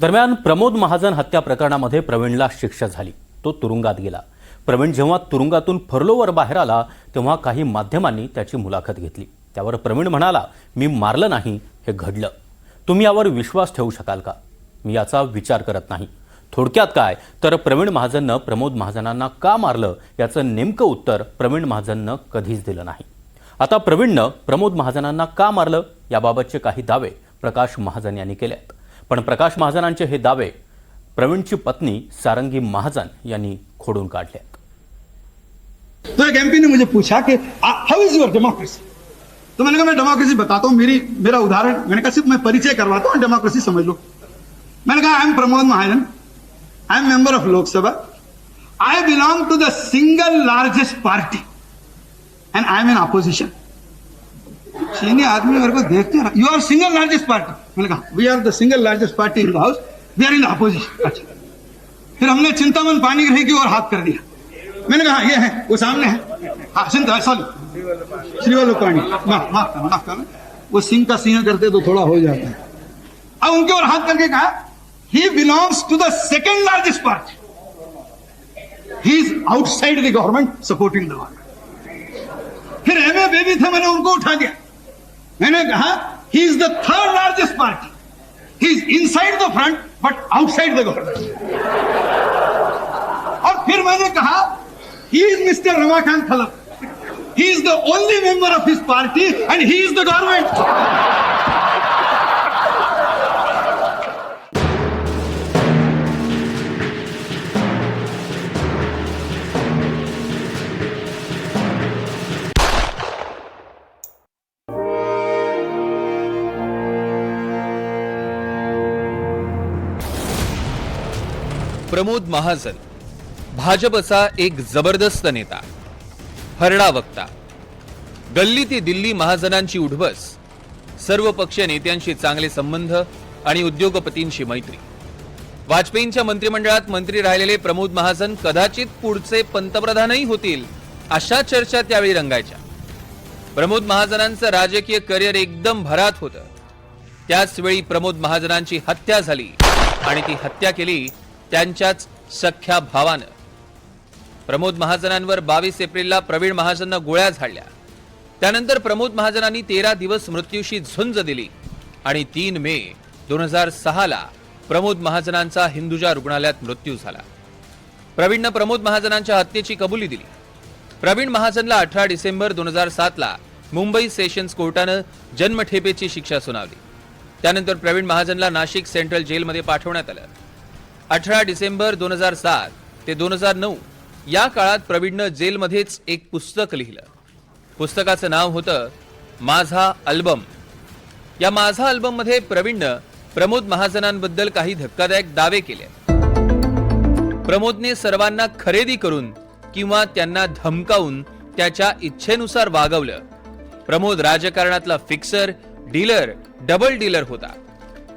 दरम्यान प्रमोद महाजन हत्या प्रकरणामध्ये प्रवीणला शिक्षा झाली. तो तुरुंगात गेला. प्रवीण जेव्हा तुरुंगातून फरलोवर बाहेर आला तेव्हा काही माध्यमांनी त्याची मुलाखत घेतली. त्यावर प्रवीण म्हणाला मी मारलं नाही हे घडलं. तुम्ही यावर विश्वास ठेवू शकाल का? मी याचा विचार करत नाही. थोडक्यात काय? तर प्रवीण महाजननं प्रमोद महाजनांना का मारलं? याचं नेमकं उत्तर प्रवीण महाजननं कधीच दिलं नाही. आता प्रवीणनं प्रमोद महाजनांना का मारलं? याबाबतचे काही दावे प्रकाश महाजन यांनी केले आहेत पण प्रकाश महाजनांचे हे दावे प्रवीणची पत्नी सारंगी महाजन यांनी खोडून काढले. तो एक एमपी ने मुझे पूछा कि हाउ इज योर डेमोक्रेसी तो मैंने कहा मैं डेमोक्रेसी बताता हूँ मेरी मेरा उदाहरण मैंने कहा सिर्फ मैं परिचय करवाता हूँ डेमोक्रेसी समझ लो. मैंने कहा I am Pramod Mahajan I am member of Lok Sabha I belong to the single largest party and I am in opposition चीनी आदमी मेरे को देखते you are single largest party मैंने कहा we are the single largest party in the house we are in the अच्छा फिर हमने चिंतामन पानी ग्रही की ओर हाथ कर दिया। मैंने कहा, ये है, वो सामने है। हाँ चिंता सॉरी श्रीवल्लभ पानी माफ़ वो सिंह का सिंह करते तो थोड़ा हो जाता है। अब उनके ओर हाथ करके कहा he belongs to the second largest party he is outside the government supporting the government फिर एम बेबी थे, मैंने उनको उठा दिया। मैंने कहा he is the third largest party he is inside the front but outside the government और फिर मैंने कहा he is mister Ramakant Khalap he is the only member of his party and he is the government Pramod Mahajan भाजपचा एक जबरदस्त नेता हरडा वक्ता. गल्ली ते दिल्ली महाजनांची उठबस सर्व पक्ष नेत्यांशी चांगले संबंध आणि उद्योगपतींशी मैत्री. वाजपेयींच्या मंत्रिमंडळात मंत्री राहिलेले प्रमोद महाजन कदाचित पुढचे पंतप्रधानही होतील अशा चर्चा त्यावेळी रंगायच्या. प्रमोद महाजनांचं राजकीय करिअर एकदम भरात होतं. त्याचवेळी प्रमोद महाजनांची हत्या झाली आणि ती हत्या केली त्यांच्याच सख्या भावानं. प्रमोद महाजनांवर बावीस एप्रिलला प्रवीण महाजननं गोळ्या झाडल्या. त्यानंतर प्रमोद महाजनांनी तेरा दिवस मृत्यूशी झुंज दिली आणि तीन मे दोन हजार सहाला प्रमोद महाजनांचा हिंदुजा रुग्णालयात मृत्यू झाला. प्रवीणनं प्रमोद महाजनांच्या हत्येची कबुली दिली. प्रवीण महाजनला अठरा डिसेंबर दोन हजार सातला मुंबई सेशन्स कोर्टानं जन्मठेपेची शिक्षा सुनावली. त्यानंतर प्रवीण महाजनला नाशिक सेंट्रल जेलमध्ये पाठवण्यात आलं. अठरा डिसेंबर दोन हजार सात ते दोन हजार नऊ या काळात प्रवीणनं जेलमध्येच एक पुस्तक लिहिलं. पुस्तकाचं नाव होतं माझा अल्बम. या माझा अल्बममध्ये प्रवीणनं प्रमोद महाजनांबद्दल काही धक्कादायक दावे केले. प्रमोदने सर्वांना खरेदी करून किंवा त्यांना धमकावून त्याच्या इच्छेनुसार वागवलं. प्रमोद राजकारणातला फिक्सर डीलर डबल डीलर होता.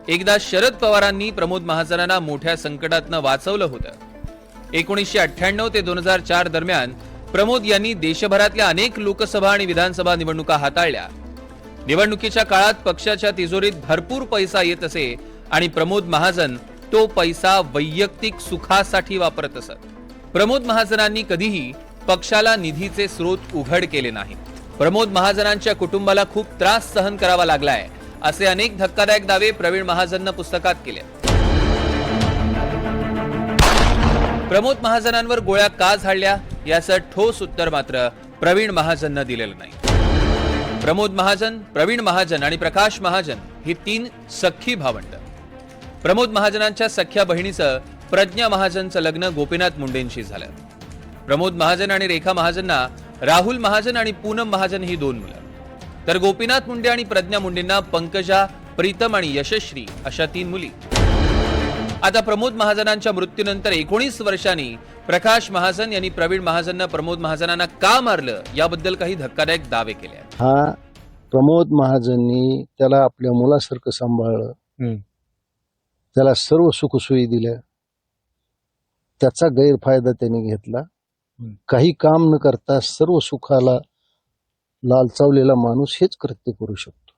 एकदा शरद पवारांनी प्रमोद महाजनांना मोठ्या संकटातनं वाचवलं होतं. एकोणीसशे अठ्ठ्याण्णव ते दोन हजार चार दरम्यान प्रमोद यांनी देशभरातल्या अनेक लोकसभा आणि विधानसभा निवडणुका हाताळल्या. निवडणुकीच्या काळात पक्षाच्या तिजोरीत भरपूर पैसा येत असे आणि प्रमोद महाजन तो पैसा वैयक्तिक सुखासाठी वापरत असत. प्रमोद महाजनांनी कधीही पक्षाला निधीचे स्रोत उघड केले नाही प्रमोद महाजनांच्या कुटुंबाला खूप त्रास सहन करावा लागलाय. असे अनेक धक्कादायक दावे प्रवीण महाजननं पुस्तकात केले. प्रमोद महाजनांवर गोळ्या का झाडल्या? याचं ठोस उत्तर मात्र प्रवीण महाजननं दिलेलं नाही. प्रमोद महाजन प्रवीण महाजन आणि प्रकाश महाजन ही तीन सख्खी भावंड. प्रमोद महाजनांच्या सख्या बहिणीचं प्रज्ञा महाजनचं लग्न गोपीनाथ मुंडेंशी झालं. प्रमोद महाजन आणि रेखा महाजनना राहुल महाजन आणि पूनम महाजन ही दोन मुलं. तर गोपीनाथ मुंडे आणि प्रज्ञा मुंडेंना पंकजा प्रीतम आणि यशश्री अशा तीन मुली. आता प्रमोद महाजनांच्या मृत्यूनंतर एकोणीस वर्षांनी प्रकाश महाजन यांनी प्रवीण महाजननं प्रमोद महाजनांना का मारलं? याबद्दल काही धक्कादायक दावे केले आहेत. हा प्रमोद महाजननी त्याला आपल्या मुलासारखं सांभाळलं. त्याला सर्व सुखसोयी दिल्या. त्याचा गैरफायदा त्यांनी घेतला. काही काम न करता सर्व सुखाला लालचावलेला माणूस हेच कृत्य करू शकतो.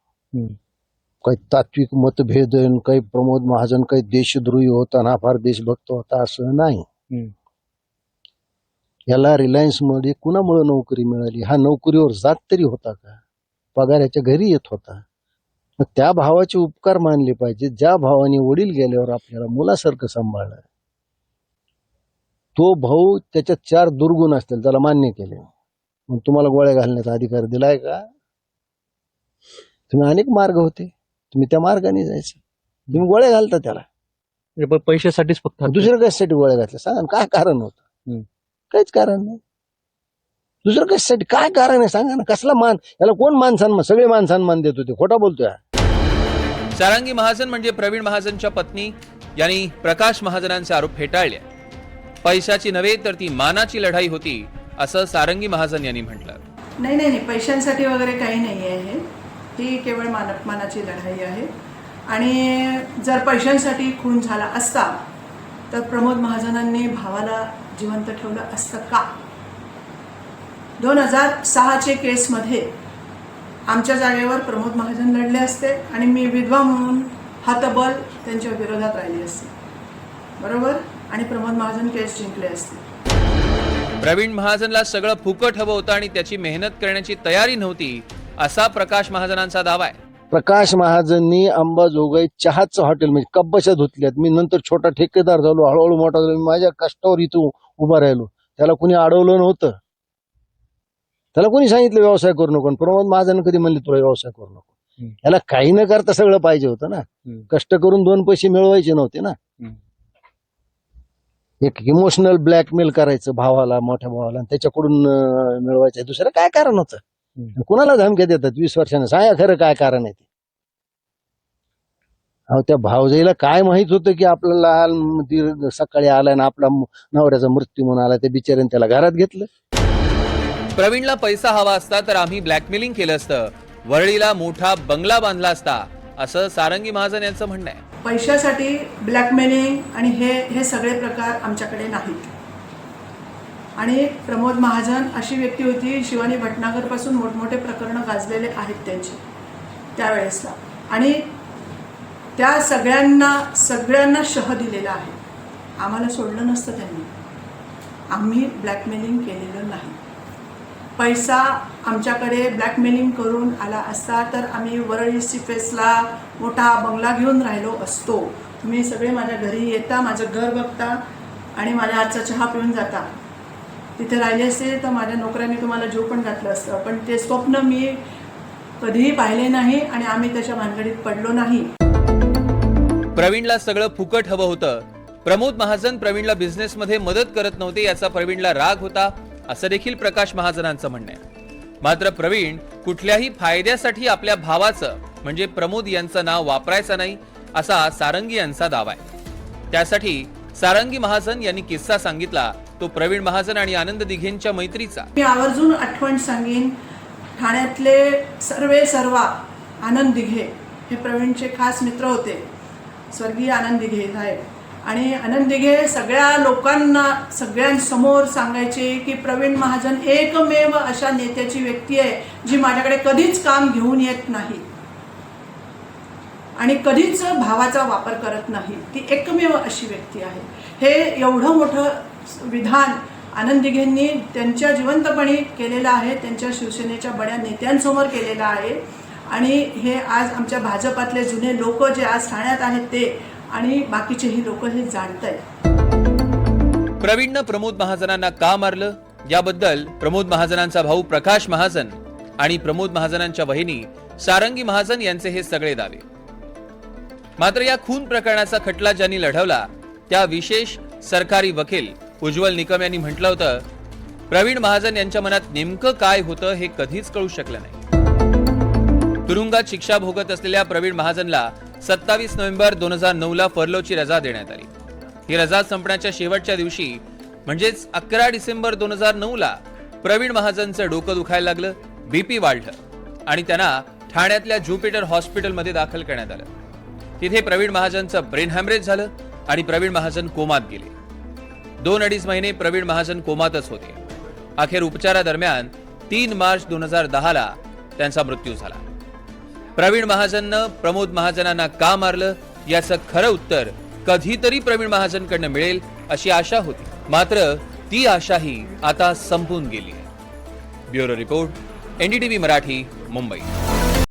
काही तात्विक मतभेद काही प्रमोद महाजन काही देशद्रोही होता ना फार देशभक्त होता असं नाही. याला रिलायन्समध्ये कुणामुळे नोकरी मिळाली? हा नोकरीवर जात तरी होता का? पगार याच्या घरी येत होता. मग त्या भावाचे उपकार मानले पाहिजे. ज्या भावाने वडील गेल्यावर आपल्याला मुलासारखं सांभाळलं. तो भाऊ त्याच्यात चार दुर्गुण असतील त्याला मान्य केले. मग तुम्हाला गोळ्या घालण्याचा अधिकार दिलाय का? तुम्ही अनेक मार्ग होते. तुम्ही त्या मार्गाने जायचे. तुम्ही गोळ्या घालता त्याला. म्हणजे प- पैशासाठीच फक्त दुसरं कशासाठी गोळ्या घातल्या? सांगा ना काय कारण होतं? हम्म. काहीच कारण नाही. दुसरं कशासाठी? काय कारण आहे? सांगा ना कसला मान? याला कोण मान सन्मान? सगळे मान सन्मान देत होते. खोटा बोलतोय हा. सारंगी महाजन म्हणजे प्रवीण महाजनच्या पत्नी. यांनी प्रकाश महाजनांचे आरोप फेटाळले. पैशाची नव्हे तर ती मानाची लढाई होती. असं सारंगी महाजन यांनी म्हटलं. नाही नाही नाही. पैशांसाठी वगैरे काही नाही आहे ही. केवळ मानपमानाची लढाई आहे. आणि जर पैशांसाठी खून झाला असता तर प्रमोद महाजनांनी भावाला जिवंत ठेवलं असतं का? दोन हजार सहाचे केसमध्ये आमच्या जागेवर प्रमोद महाजन लढले असते आणि मी विधवा म्हणून हातबल त्यांच्या विरोधात राहिली असते. बरोबर? आणि प्रमोद महाजन केस जिंकले असते. प्रवीण महाजनला सगळं फुकट हवं होतं आणि त्याची मेहनत करण्याची तयारी नव्हती असा प्रकाश महाजनांचा दावा आहे. प्रकाश महाजननी अंबाजोगाई चहाचं हॉटेल म्हणजे कब्बशा धुतल्यात मी नंतर छोटा ठेकेदार झालो हळूहळू मोठा झालो. मी माझ्या कष्टावर इथं उभा राहिलो. त्याला कुणी अडवलं नव्हतं. त्याला कोणी सांगितलं व्यवसाय करू नको. प्रमोद महाजन कधी म्हणले तुला व्यवसाय करू नको. याला काही न करता सगळं पाहिजे होतं ना. कष्ट करून दोन पैसे मिळवायचे नव्हते ना. एक इमोशनल ब्लॅकमेल करायचं भावाला मोठ्या भावाला आणि त्याच्याकडून मिळवायचं दुसरं काय कारण होतं. कुणाला धमक्या देतात वीस वर्षानं? सांगा खरं काय कारण आहे ते. अहो त्या भावजाईला काय माहीत होतं की आपल्याला ती सकाळी आलाय ना आपला नवऱ्याचा मृत्यू म्हणून आला त्या बिचाऱ्याने त्याला घरात घेतलं? प्रवीणला पैसा हवा असता तर आम्ही ब्लॅकमेलिंग केलं असतं. वरळीला मोठा बंगला बांधला असता. असं सारंगी महाजन यांचं म्हणणं आहे. पैशासाठी ब्लॅकमेलिंग आणि हे हे सगळे प्रकार आमच्याकडे नाहीत. आणि प्रमोद महाजन अशी व्यक्ती होती शिवानी भटनागरपासून मोठमोठे प्रकरणं गाजलेले आहेत त्यांचे त्यावेळेसला. आणि त्या सगळ्यांना सगळ्यांना शह दिलेला आहे. आम्हाला सोडलं नसतं त्यांनी. आम्ही ब्लॅकमेलिंग केलेलं नाही. पैसा आमच्याकडे ब्लॅकमेलिंग करून आला असता तर आम्ही वरळी सिफेसला मोठा बंगला घेऊन राहिलो असतो. तुम्ही सगळे माझ्या घरी येता माझं घर बघता आणि माझ्या आजचा चहा पिऊन जाता. तिथे राहिले असते तर माझ्या नोकऱ्यांनी तुम्हाला जीव पण घातलं असतं पण ते स्वप्न मी कधीही पाहिले नाही आणि आम्ही त्याच्या भानगडीत पडलो नाही. प्रवीणला सगळं फुकट हवं होतं. प्रमोद महाजन प्रवीणला बिझनेसमध्ये मदत करत नव्हते याचा प्रवीणला राग होता असं देखील प्रकाश महाजनांचं म्हणणं आहे. मात्र प्रवीण कुठल्याही फायद्यासाठी आपल्या भावाचं म्हणजे प्रमोद यांचं नाव वापरायचं नाही असा सारंगी यांचा दावा आहे. त्यासाठी सारंगी महाजन यांनी किस्सा सांगितला. तो प्रवीण महाजन आणि आनंद दिघेंच्या मैत्रीचा. मी आवर्जून आठवण सांगेन ठाण्यातले सर्वे सर्वा आनंद दिघे हे प्रवीणचे खास मित्र होते. स्वर्गीय आनंद दिघे साहेब. आणि आनंद दिघे सगळ्या लोकांना सगळ्यांसमोर सांगायचे की प्रवीण महाजन एकमेव अशा नेत्याची व्यक्ती आहे जी माझ्याकडे कधीच काम घेऊन येत नाही. आणि कधीच भावाचा वापर करत नाही. ती एकमेव अशी व्यक्ती आहे. हे एवढं मोठं विधान आनंद दिघेंनी त्यांच्या जिवंतपणी केलेलं आहे त्यांच्या शिवसेनेच्या बड्या नेत्यांसमोर केलेलं आहे. आणि हे आज आमच्या भाजपातले जुने लोक जे आज ठाण्यात आहेत ते आणि बाकीचेही लोक हे जाणत आहेत प्रवीणनं प्रमोद महाजनांना का मारलं? याबद्दल प्रमोद महाजनांचा भाऊ प्रकाश महाजन आणि प्रमोद महाजनांच्या बहिणी सारंगी महाजन यांचे हे सगळे दावे. मात्र या खून प्रकरणाचा खटला ज्यांनी लढवला त्या विशेष सरकारी वकील उज्ज्वल निकम यांनी म्हटलं होतं प्रवीण महाजन यांच्या मनात नेमकं काय होतं हे कधीच कळू शकलं नाही. तुरुंगात शिक्षा भोगत असलेल्या प्रवीण महाजनला सत्तावीस नोव्हेंबर दोन हजार नऊ ला फर्लोची रजा देण्यात आली. ही रजा संपण्याच्या शेवटच्या दिवशी म्हणजेच अकरा डिसेंबर दोन हजार नऊला प्रवीण महाजनचं डोकं दुखायला लागलं बीपी वाढलं आणि त्यांना ठाण्यातल्या ज्युपिटर हॉस्पिटलमध्ये दाखल करण्यात आलं. तिथे प्रवीण महाजनचं ब्रेन हॅमरेज झालं आणि प्रवीण महाजन कोमात गेले. दोन अडीच महिने प्रवीण महाजन कोमातच होते. अखेर उपचारादरम्यान तीन मार्च दोन हजार दहाला त्यांचा मृत्यू झाला. प्रवीण महाजननं प्रमोद महाजनांना का मारलं? याचं खरं उत्तर कधीतरी प्रवीण महाजनकडनं मिळेल अशी आशा होती. मात्र ती आशाही आता संपून गेली. Bureau report NDTV Marathi Mumbai.